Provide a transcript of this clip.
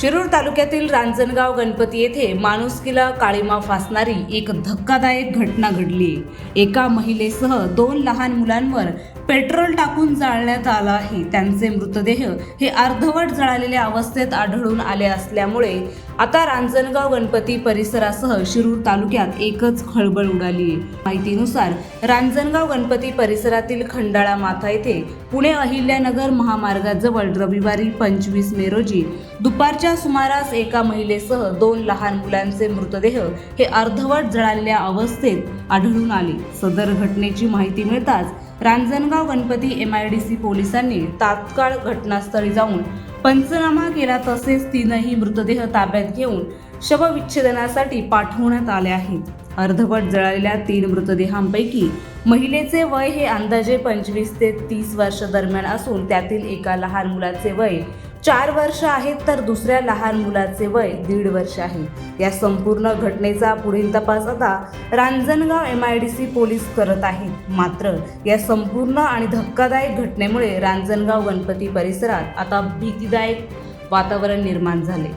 शिरूर तालुक्यातील रांजणगाव गणपती येथे माणुसकीला काळीमा फासणारी एक धक्कादायक घटना घडली. एका महिलेसह दोन लहान मुलांवर पेट्रोल टाकून जाळण्यात आला आहे. त्यांचे मृतदेह हे अर्धवट जळालेल्या अवस्थेत आढळून आले असल्यामुळे आता रांजणगाव गणपती परिसरासह शिरूर तालुक्यात एकच खळबळ उडाली. माहितीनुसार रांजणगाव गणपती परिसरातील खंडाळा माथा येथे पुणे अहिल्यानगर महामार्गाजवळ रविवारी पंचवीस मे रोजी दुपारच्या सुमारास एका महिलेसह दोन लहान मुलांचे मृतदेह हे अर्धवट जळालेल्या अवस्थेत आढळून आले. सदर घटनेची माहिती मिळताच Ranjangaon Ganpati M I D C पोलिसांनी तात्काळ घटनास्थळी जाऊन पंचनामा केला तसेच तीनही मृतदेह ताब्यात घेऊन शवविच्छेदनासाठी पाठवण्यात आले आहेत. अर्धवट जळालेल्या तीन मृतदेहांपैकी महिलेचे वय हे अंदाजे पंचवीस ते तीस वर्ष दरम्यान असून त्यातील एका लहान मुलाचे वय चार वर्ष आहेत तर दुसऱ्या लहान मुलाचे वय दीड वर्ष आहे. या संपूर्ण घटनेचा पुढील तपास आता Ranjangaon M I D C police करत आहेत. मात्र या संपूर्ण आणि धक्कादायक घटनेमुळे रांजणगाव गणपती परिसरात आता भीतीदायक वातावरण निर्माण झाले.